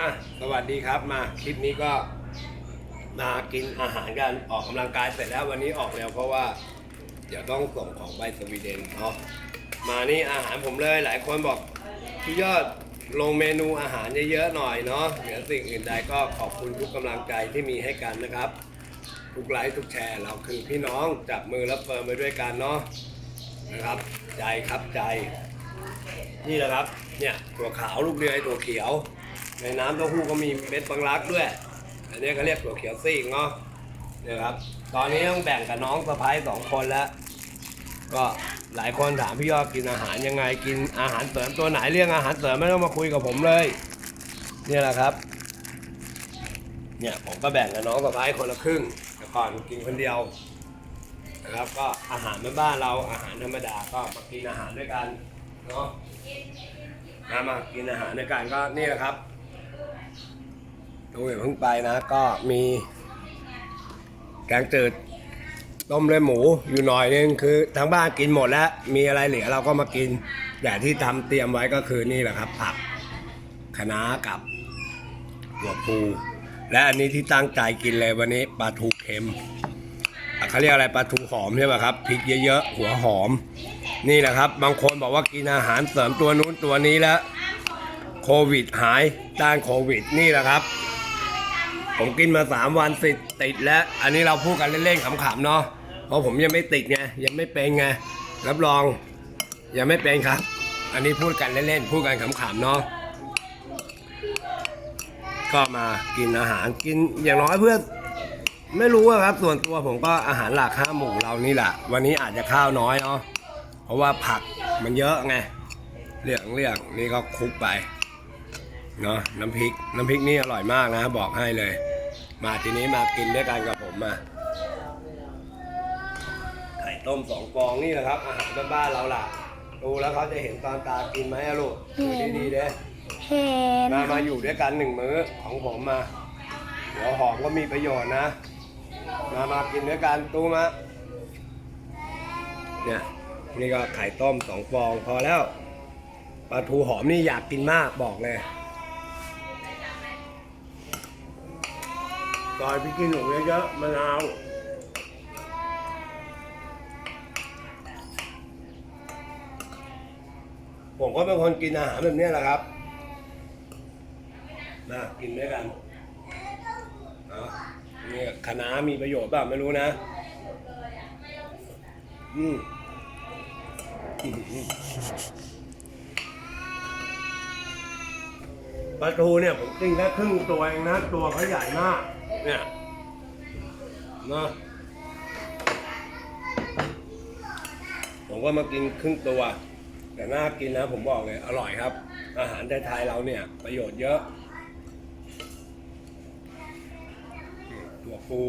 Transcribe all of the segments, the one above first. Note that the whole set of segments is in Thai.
อะสวัสดีครับมาคลิปนี้ก็มากินอาหารกันออกกำลังกายเสร็จแล้ววันนี้ออกแล้วเพราะว่า เดี๋ยวต้องส่งของไปสวีเดนเนาะมานี่อาหารผมเลยหลายคนบอกพี่ยอดลงเมนูอาหารเยอะๆหน่อยเนาะเหนือสิ่งอื่นใดก็ขอบคุณทุกกำลังใจที่มีให้กันนะครับ ทุกไลค์ทุกแชร์เราคือพี่น้องจับมือและเฟิร์มไปด้วยกันเนาะนะครับใจครับใจ นี่แหละครับเนี่ยตัวขาวลูกเรือตัวเขียว ในน้ำเต้าหู้ก็มีเม็ดบางรักด้วย อันนี้เขาเรียกตัวเขียวซีกเนาะเนี่ยครับ ตอนนี้ต้องแบ่งกับน้องสะพ้ายสองคนแล้ว ก็หลายคนถามพี่ยอดกินอาหารยังไง กินอาหารเสริมตัวไหนเรื่องอาหารเสริมไม่ต้องมาคุยกับผมเลย เนี่ยแหละครับ เนี่ยผมก็แบ่งกับน้องสะพ้ายคนละครึ่งแต่ก่อนกินคนเดียวนะครับก็อาหารบ้านเราอาหารธรรมดาก็มากินอาหารด้วยกันเนาะมามากินอาหารด้วยกันก็นี่แหละครับ ดูอย่าเพิ่งไปนะ ก็มีแกงจืดต้มเลือดหมูอยู่หน่อยนึงคือทั้งบ้านกินหมดแล้ว มีอะไรเหลือเราก็มากิน แต่ที่ทำเตรียมไว้ก็คือนี่แหละครับ ผักคะน้ากับหัวปู และอันนี้ที่ตั้งใจกินเลยวันนี้ปลาทูเค็มเขาเรียกอะไรปลาทูหอมใช่ป่ะครับพริกเยอะๆหัวหอม นี่แหละครับ บางคนบอกว่ากินอาหารเสริมตัวนู้นตัวนี้แล้ว โควิดหายต้านโควิดนี่แหละครับ ผมกินมาสามวันติดติดแล้ว อันนี้เราพูดกันเล่นๆขำๆเนาะเพราะผมยังไม่ติดไงยังไม่เป็นไงรับรองยังไม่เป็นครับ อันนี้พูดกันเล่นๆพูดกันขำๆเนาะก็มากินอาหารกินอย่างน้อยเพื่อไม่รู้อะครับ ส่วนตัวผมก็อาหารหลักห้าหมู่เรานี่แหละวันนี้อาจจะข้าวน้อยเนาะเพราะว่าผักมันเยอะไงเรื่องเรื่องนี่ก็คลุกไปเนาะน้ำพริก น้ำพริกนี่อร่อยมากนะ บอกให้เลย มาทีนี้มากินด้วยกันกับผมมาไข่ต้มสองฟองนี่แหละครับอาหารบ้านๆเราล่ะ ดูแล้วเขาจะเห็นตอนตากินไหมอะลูกดูดีๆเด้เห็นมามาอยู่ด้วยกันหนึ่งมื้อของผมมาหัวหอมก็มีประโยชน์นะ มามากินด้วยกันตู้มาเนี่ยนี่ก็ไข่ต้มสองฟองพอแล้วปลาทูหอมนี่อยากกินมากบอกเลย ซอยพี่กินหนูเยอะๆมะนาวผมก็เป็นคนกินอาหารแบบนี้แหละครับนะกินด้วยกันเอานี่คะน้ามีประโยชน์เปล่าไม่รู้นะ อืมปลาทูเนี่ยผมกินแค่ครึ่งตัวเองนะ ตัวเขาใหญ่มาก เนี่ยเนาะผมก็มากินครึ่งตัว แต่น่ากินนะผมบอกเลย อร่อยครับ อาหารไทยๆเราเนี่ย ประโยชน์เยอะตัวปู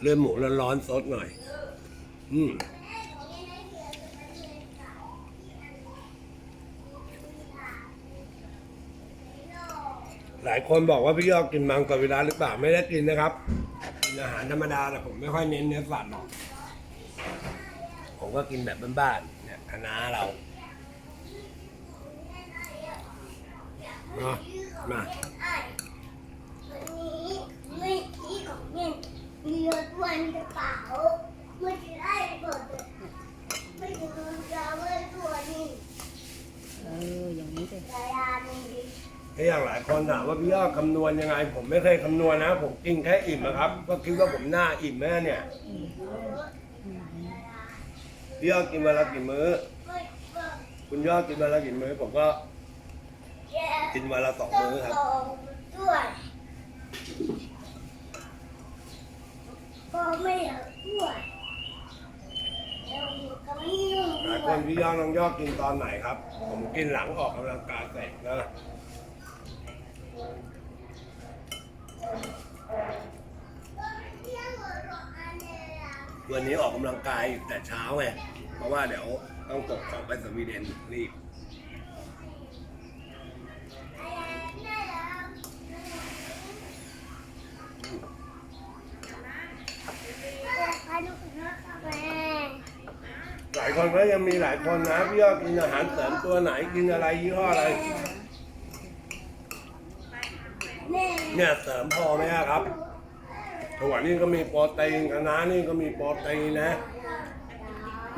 เลือดหมูร้อนๆสดหน่อย อืม ลายคนบอกว่าพี่ยอดกินมังสวิรัตหรือเปล่าไม่ได้กินนะครับกินอาหารธรรมดาแต่ผมไม่ค่อยเน้นเนื้อสัตว์หรอกผมก็กินแบบบ้านๆเนี่ยคณะเราเนาะมาวันนี้ไม่ที่ของเงินมีรถวันกระเป๋าไม่ได้เปิดไม่ถึงจะเว้ตัวนี้เอออย่างนี้สิแต่ยามีดีถ้าอย่างหลายคนถามว่าพี่ยอดคำนวณยังไง ผมไม่เคยคำนวณนะ ผมกินแค่อิ่มนะครับ ก็คิดว่าผมหน้าอิ่มแม่เนี่ยพี่ยอดกินวันละกี่มื้อ คุณยอดกินวันละกี่มื้อ ผมก็ กินวันละสองมื้อครับก็ไม่อยากด้วยแล้วก็ไม่ยุ่งหลายคนพี่ยอดน้องยอดกินตอนไหนครับ ผมกินหลังออกกำลังกายเสร็จนะ วันนี้ออกกำลังกายแต่เช้าไง เพราะว่าเดี๋ยวต้องตกของไปสวีเดนรีบขนายคนก็ยังมีหลายคนนะพี่ยอดกินอาหารเสริมตัวไหนกินอะไรยี่ห้ออะไร แม่ เนี่ยเสริมพอไหมอะครับถั่วนี่ก็มีโปรตีนคะน้านี่ก็มีโปรตีนนะ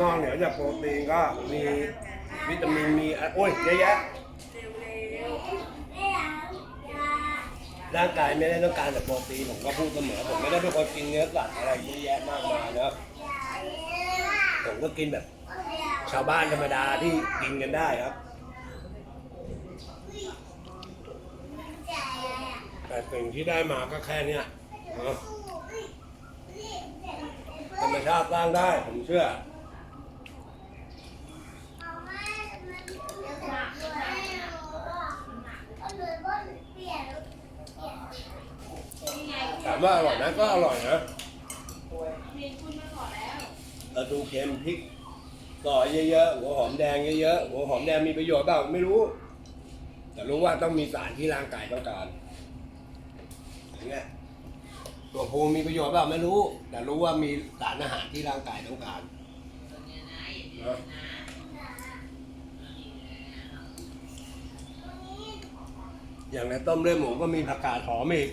นอกเหนือจากโปรตีนก็มีวิตามินมีโอ้ยเยอะแยะแม่ล้างยาร่างกายไม่ได้ต้องการแต่โปรตีนผมก็พูดเสมอผมไม่ได้เป็นคนกินเนื้อสัตว์อะไรเยอะแยะมากมายนะผมก็กินแบบ ชาวบ้านธรรมดาที่กินกันได้ครับ แต่ สิ่งที่ได้มาก็แค่เนี้ยธรรมชาติสร้างได้ผมเชื่อถามว่าอร่อยไหมก็อร่อยนะปลาทูเค็มพริกซอเยอะๆหัวหอมแดงเยอะๆหัวหอมแดงมีประโยชน์เปล่าไม่รู้ แต่รู้ว่าต้องมีสารที่ร่างกายต้องการ อย่างเงี้ยตัวภูมีประโยชน์เปล่าไม่รู้ แต่รู้ว่ามีสารอาหารที่ร่างกายต้องการเนอะอย่างในต้มเลือดหมูก็มีผักกาดหอมอีก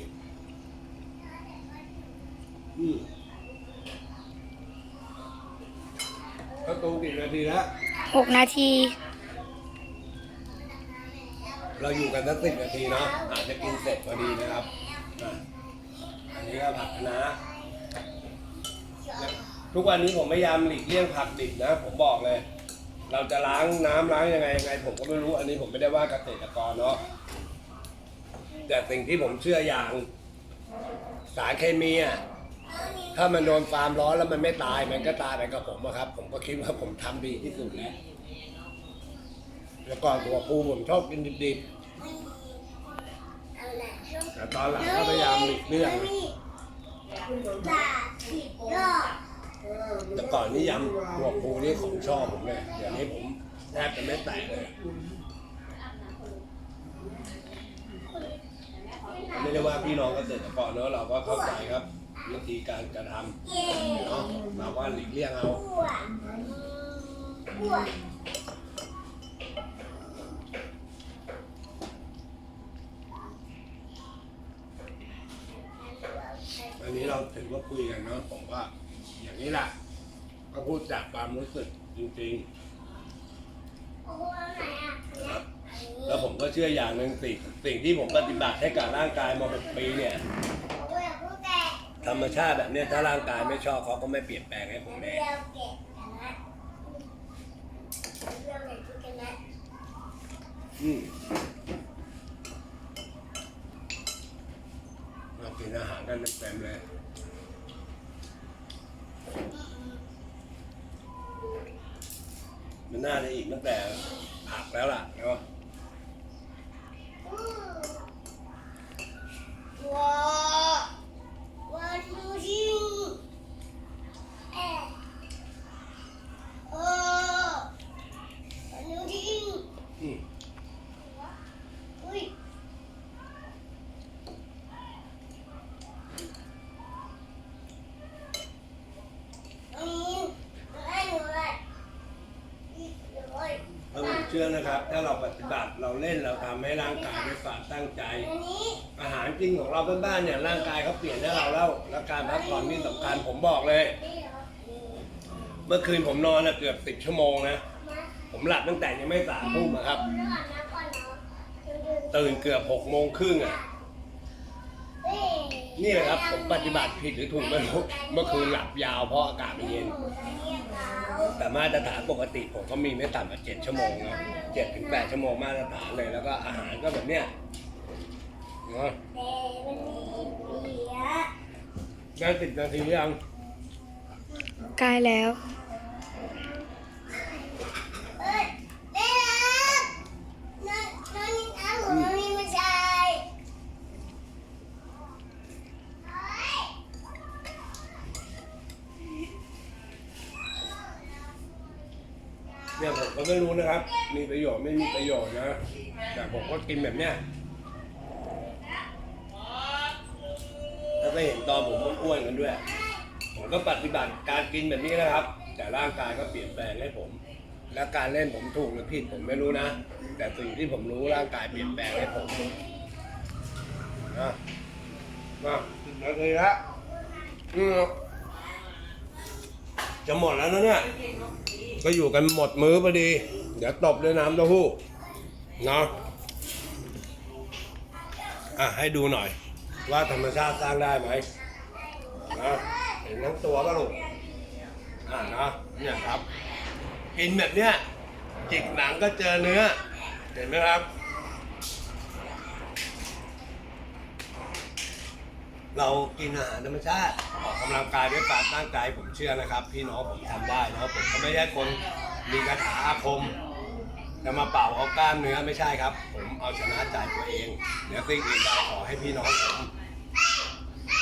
อืมก็ตูกี่นาทีแล้ว หกนาที เราอยู่กันสักสิบนาทีเนาะอาจจะกินเสร็จพอดีนะครับ อันนี้ก็ผักคะน้าทุกวันนี้ผมพยายามหลีกเลี่ยงผักดิบนะ ผมบอกเลย เราจะล้างน้ำล้างยังไงยังไง ผมก็ไม่รู้อันนี้ผมไม่ได้ว่าเกษตรกรเนาะแต่สิ่งที่ผมเชื่ออย่างสารเคมีอะถ้ามันโดนฟาร์มร้อนแล้วมันไม่ตายมันก็ตายไปกับผมอะครับ ผมก็คิดว่าผมทำดีที่สุดแล้วแล้วก่อนตัวปูผมชอบกินดิบๆ แต่ตอนหลังก็พยายามหลีกเลี่ยงแต่ก่อนนี่ยำหัวปูนี่ของชอบผมเลยเดี๋ยวนี้ผมแทบจะไม่แตะเลยไม่ได้ว่าพี่น้องเกษตรกรเนอะเราก็เข้าใจครับวิธีการกระทำเนาะเราว่าหลีกเลี่ยงเอา ปวดปวด อั นนี้เราถือว่าคุยกันเนาะผมว่า อย่างนี้แหละก็พูดจากความรู้สึกจริงโอ้โหไหนอะๆนะครับแล้วผมก็เชื่ออย่างหนึ่งสิ่งสิ่งที่ผมปฏิบัติให้กับร่างกายมาหกปีเนี่ยโอ้ยผู้แก่ธรรมชาติแบบเนี้ยถ้าร่างกายไม่ชอบเขาก็ไม่เปลี่ยนแปลงให้ผมเรีเอยวงเก็บกันนะเรียวเก็บกันนะอืมเรากิน อาหารกันเต็มเลยมันน่าจะอีกตั้งแต่ผักแล้วล่ะเนาะ ว้าว้าดูดิเอ๊ะโอ้ดูดิ อืม อุ้ยอันนี้ให้หนูเลยอีกหน่อย ถ้าผมเชื่อนะครับ ถ้าเราปฏิบัติเราเล่นเราทำให้ร่างกายด้วยความตั้งใจ อาหารจริงของเราบ้านๆเนี่ยร่างกายเขาเปลี่ยนให้เราแล้วแล้วการพักผ่อนนี่สำคัญผมบอกเลย เมื่อคืนผมนอนนะเกือบสิบชั่วโมงนะผมหลับตั้งแต่ยังไม่สามทุ่มอะครับ ตื่นเกือบหกโมงครึ่งอะนี่แหละครับผมปฏิบัติผิดหรือถูกไม่รู้เมื่อคืนหลับยาวเพราะอากาศมันเย็น แต่มาตรฐานปกติผมก็มีไม่ต่ำกว่าเจ็ดชั่วโมงนะเจ็ดถึงแปดชั่วโมงมาตรฐานเลยแล้วก็อาหารก็แบบเนี้ยเนาะแต่มันมีเสียได้สิบนาทียังใกล้แล้ว เอ้ยแม่น้ำน้ำนี่น้ำของน้ำนี่ไม่ใช่เฮ้ย เนี่ยผมไม่รู้นะครับ มีประโยชน์ไม่มีประโยชน์นะ แต่ผมก็กินแบบเนี้ยถ้าไม่เห็นตอนผมอ้วนๆกันด้วย ผมก็ปฏิบัติการกินแบบนี้นะครับ แต่ร่างกายก็เปลี่ยนแปลงให้ผม และการเล่นผมถูกหรือผิดผมไม่รู้นะ แต่สิ่งที่ผมรู้ร่างกายเปลี่ยนแปลงให้ผมนะมาสิบนาทีละอืมจะหมดแล้วนะเนี่ย ก็อยู่กันหมดมื้อพอดี เดี๋ยวตบด้วยน้ำเต้าหู้เนาะอะให้ดูหน่อย ว่าธรรมชาติสร้างได้ไหมนะเห็นทั้งตัวป่ะลูกอ่านะเนี่ยครับกินแบบเนี้ยจิกหนังก็เจอเนื้อ เห็นไหมครับ เรากินอาหารธรรมชาติออกกำลังกายด้วยการตั้งใจผมเชื่อนะครับ พี่น้องผมทำได้นะครับผมก็ไม่ใช่คนมีคาถาอาคมจะมาเป่าเอากล้ามเนื้อไม่ใช่ครับ ผมเอาชนะใจตัวเองเดี๋ยวสิ่งอื่นใดขอให้พี่น้องผม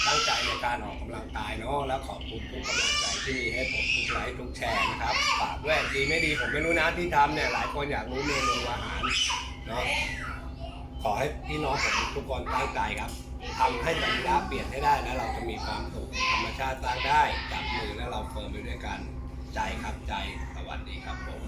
ตั้งใจในการออกกำลังกายเนาะแล้วขอบคุณทุกกำลังใจที่มีให้ผมทุกไลค์ทุกแชร์นะครับฝากด้วยดีไม่ดีผมไม่รู้นะที่ทำเนี่ยหลายคนอยากรู้เมนูอาหารเนาะขอให้พี่น้องผมทุกคนตั้งใจครับ ทำให้สัญญาเปลี่ยนให้ได้แล้วเราจะมีความสุขธรรมชาติสร้างได้จับมือแล้วเราเฟิร์มไปด้วยกันใจครับใจสวัสดีครับผม